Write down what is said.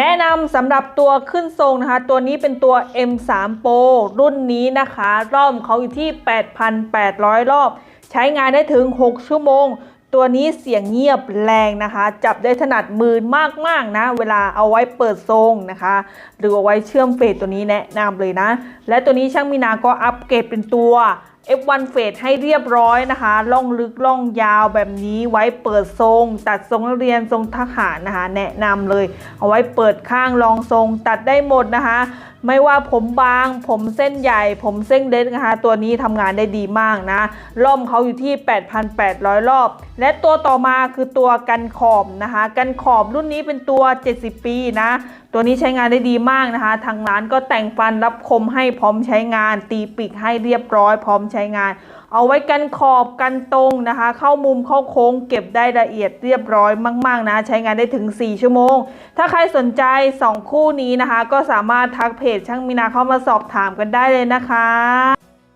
แนะนำสำหรับตัวขึ้นทรงนะคะ ตัวนี้เป็นตัว M3 Pro รุ่นนี้นะคะ รอบเขาอยู่ที่ 8,800 รอบ ใช้งานได้ถึง 6 ชั่วโมง ตัวนี้เสียงเงียบแรงนะคะ จับได้ถนัดมือมากๆนะ เวลาเอาไว้เปิดทรงนะคะ หรือเอาไว้เชื่อมเฟสตัวนี้แนะนำเลยนะ และตัวนี้ช่างมีนาก็อัปเกรดเป็นตัว F1 เฟสให้เรียบร้อยนะคะล่องลึกล่องยาวแบบนี้ไว้เปิดทรง ตัดทรงนักเรียนทรงทหารนะคะ แนะนำเลย เอาไว้เปิดข้างรองทรงตัดได้หมดนะคะ ไม่ว่าผมบาง ผมเส้นใหญ่ ผมเส้นเล็กนะคะ ตัวนี้ทำงานได้ดีมากนะล่มเขาอยู่ที่ 8,800 รอบ และตัวต่อมาคือตัวกันขอบนะคะ กันขอบรุ่นนี้เป็นตัว 70 ปีนะ ตัวนี้ใช้งานได้ดีมากนะคะ ทางร้านก็แต่งฟันรับคมให้พร้อมใช้งาน ตีปีกให้เรียบร้อย พร้อมใช้งาน เอาไว้กันขอบกันตรงนะคะ เข้ามุมเข้าโค้ง เก็บได้ละเอียดเรียบร้อยมาก ๆ นะ ใช้งานได้ถึง 4 ชั่วโมง ถ้าใครสนใจ 2 คู่นี้นะคะ ก็สามารถทักเพจช่างมีนาเข้ามาสอบถามกันได้เลยนะคะ